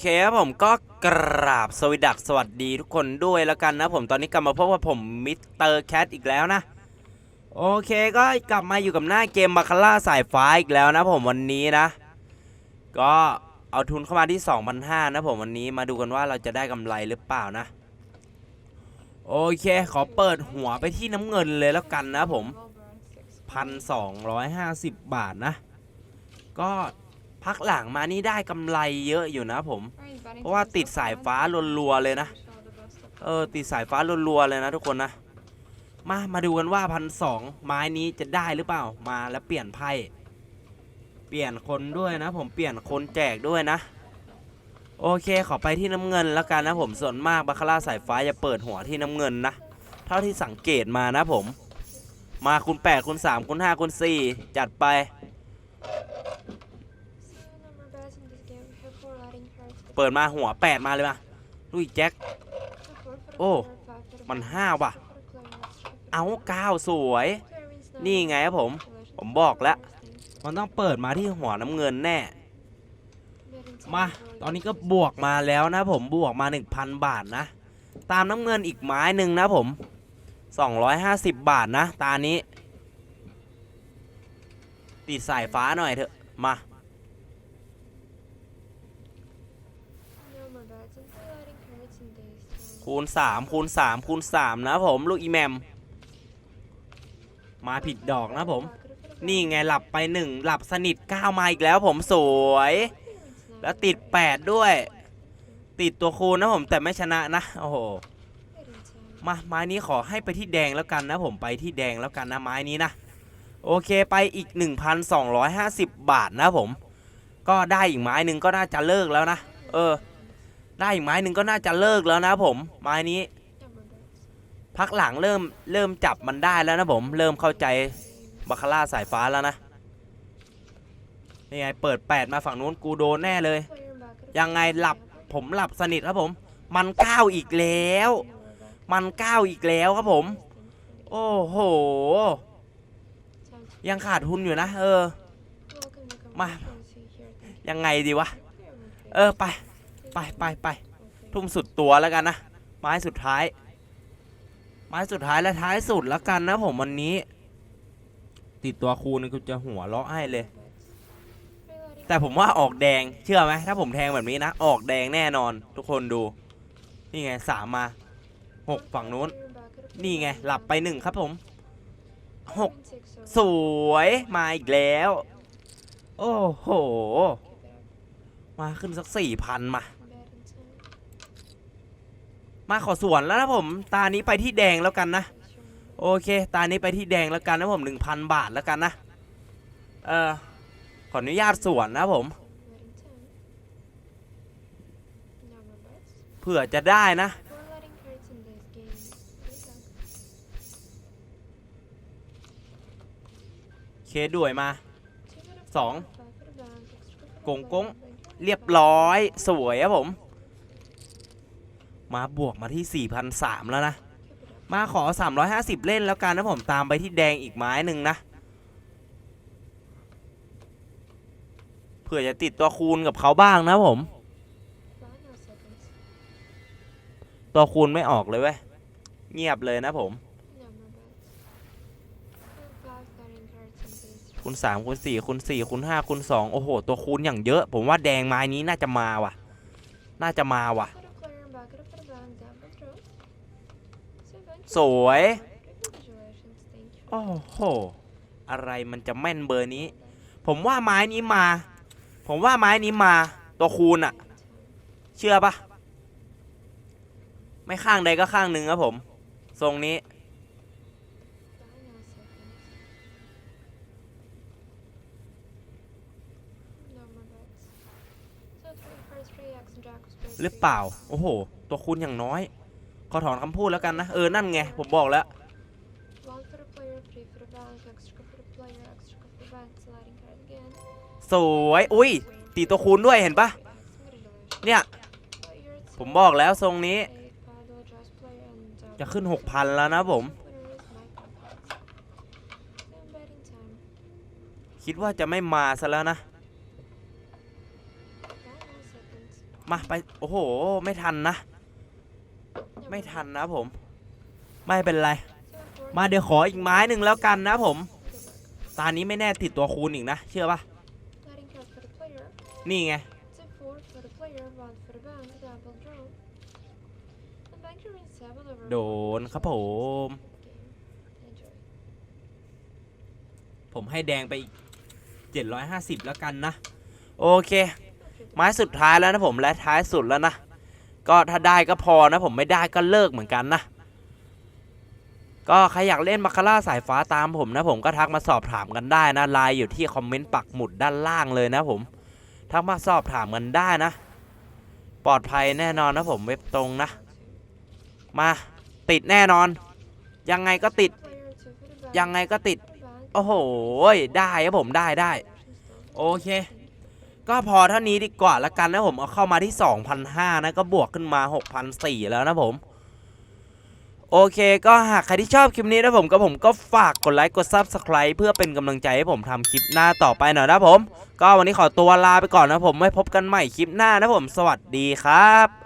เคครับผมก็กราบสวัสดักสวัสดีทุกคนด้วยแล้วกันนะผมตอนนี้กลับมาพบกับผมมิสเตอร์แคทอีกแล้วนะ โอเคก็กลับมาอยู่กับหน้าเกมบาคาร่าสายฟ้าอีกแล้วนะผมวันนี้นะ ก็เอาทุนเข้ามาที่ 2,500นะผมวันนี้มาดูกันว่าเราจะได้กำไรหรือเปล่านะ โอเค ขอเปิดหัวไปที่น้ำเงินเลยแล้วกันนะผม 1,250 บาทนะ ก็ พักหลังมานี่ได้กำไรเยอะอยู่นะผม เพราะว่าติดสายฟ้ารัวๆเลยนะ เออติดสายฟ้ารัวๆเลยนะทุกคนนะ มามาดูกันว่าพันสองไม้นี้จะได้หรือเปล่ามาแล้วเปลี่ยนไพ่เปลี่ยนคนด้วยนะ ผมเปลี่ยนคนแจกด้วยนะ โอเคขอไปที่น้ำเงินแล้วกันนะผมส่วนมากบาคาร่าสายฟ้าจะเปิดหัวที่น้ำเงินนะ เท่าที่สังเกตมานะผม มาคุณ8คุณ3คุณ5คุณ4จัดไป เปิดมาหัว8มาเลยมาลุยแจ็ค โอ้ มันห้าว่ะ เอาเก้าสวย นี่ไงครับผม ผมบอกแล้ว มันต้องเปิดมาที่หัวน้ำเงินแน่ มา ตอนนี้ก็บวกมาแล้วนะผม บวกมา 1,000 บาทนะ ตามน้ำเงินอีกไม้หนึ่งนะผม 250 บาทนะ ตานี้ ติดสายฟ้าหน่อยเถอะ มา คูณ3คูณ3คูณ3นะผมลูกอีแมม มาผิดดอกนะผม นี่ไงหลับไป1หลับสนิท9มาอีกแล้วผมสวย แล้วติด8ด้วย ติดตัวคูณนะผมแต่ไม่ชนะนะโอ้โหมาไม้นี้ขอให้ไปที่แดงแล้วกันนะผมไปที่แดงแล้วกันนะไม้นี้นะโอเคไปอีก 1,250 บาทนะผม ก็ได้อีกไม้หนึ่งก็น่าจะเลิกแล้วนะ เออ ได้อีกไม้หนึ่งก็น่าจะเลิกแล้วนะผมไม้นี้ พักหลังเริ่มเริ่มจับมันได้แล้วนะผม เริ่มเข้าใจบาคาร่าสายฟ้าแล้วนะนี่ไงเปิด 8 มาฝั่งนู้นกูโดนแน่เลย ยังไงหลับผมหลับสนิทครับผม มันก้าวอีกแล้ว มันก้าวอีกแล้วครับผม โอ้โห ยังขาดทุนอยู่นะ เออ มา ยังไงดีวะ เออไป ไปไปไปทุ่มสุดตัวแล้วกันนะ ไม้สุดท้าย ไม้สุดท้ายและท้ายสุดแล้วกันนะผมวันนี้ ติดตัวคูณกูจะหัวเราะให้เลย แต่ผมว่าออกแดงเชื่อไหมถ้าผมแทงแบบนี้นะ ออกแดงแน่นอน ทุกคนดู นี่ไงสามมาหกฝั่งนู้น นี่ไงหลับไปหนึ่งครับผมหกสวยมาอีกแล้ว โอ้โห มาขึ้นสักสี่พันมา มาขอส่วนแล้วนะผม ตานี้ไปที่แดงแล้วกันนะ โอเค ตานี้ไปที่แดงแล้วกันนะผมหนึ่งพันบาทแล้วกันนะ เออขออนุญาตส่วนนะผม เผื่อจะได้นะ เคด้วยมาสองกงกงเรียบร้อยสวยครับผม มาบวกมาที่ 4,003แล้วนะ มาขอ 350 เล่นแล้วกันนะผมตามไปที่แดงอีกไม้หนึ่งนะเผื่อจะติดตัวคูณกับเขาบ้างนะผม ตัวคูณไม่ออกเลยเว้ย เงียบเลยนะผม คูณ3คูณ4คูณ4คูณ5คูณ2โอ้โห ตัวคูณอย่างเยอะ ผมว่าแดงไม้นี้น่าจะมาว่ะ น่าจะมาว่ะ สวย โอ้โห อะไรมันจะแม่นเบอร์นี้ ผมว่าไม้นี้มา ผมว่าไม้นี้มา ตัวคูณอะเชื่อปะไม่ข้างใดก็ข้างหนึ่งครับผม ทรงนี้ หรือเปล่า โอ้โห ตัวคูณอย่างน้อย ขอถอนคำพูดแล้วกันนะ เออ นั่นไง ผมบอกแล้ว สวย อุ้ย ตีตัวคูณด้วยเห็นปะเนี่ย ผมบอกแล้วทรงนี้ จะขึ้น 6,000 แล้วนะผม คิดว่าจะไม่มาซะแล้วนะ มา ไป โอ้โห ไม่ทันนะ ไม่ทันนะผม ไม่เป็นไร มาเดี๋ยวขออีกไม้หนึ่งแล้วกันนะผม ตานี้ไม่แน่ติดตัวคูณอีกนะ เชื่อปะนี่ไง โดนครับผม ผมให้แดงไปอีก 750 แล้วกันนะ โอเค ไม้สุดท้ายแล้วนะผม และท้ายสุดแล้วนะ ก็ถ้าได้ก็พอนะผมไม่ได้ก็เลิกเหมือนกันนะ ก็ใครอยากเล่นมาคาร่าสายฟ้าตามผมนะผมก็ทักมาสอบถามกันได้นะไลน์อยู่ที่คอมเมนต์ปักหมุดด้านล่างเลยนะผม ทักมาสอบถามกันได้นะ ปลอดภัยแน่นอนนะผมเว็บตรงนะ มาติดแน่นอน ยังไงก็ติด ยังไงก็ติด โอ้โห ได้ครับผมได้ได้ โอเค ก็พอเท่านี้ดีกว่าละกันนะผมเอาเข้ามาที่ 2,500นะก็บวกขึ้นมา 6,400 แล้วนะผม โอเคก็หากใครที่ชอบคลิปนี้นะผมก็ผมก็ฝากกดไลค์กด Subscribe เพื่อเป็นกำลังใจให้ผมทำคลิปหน้าต่อไปหน่อยนะผม ก็วันนี้ขอตัวลาไปก่อนนะผมไว้พบกันใหม่คลิปหน้านะผม สวัสดีครับ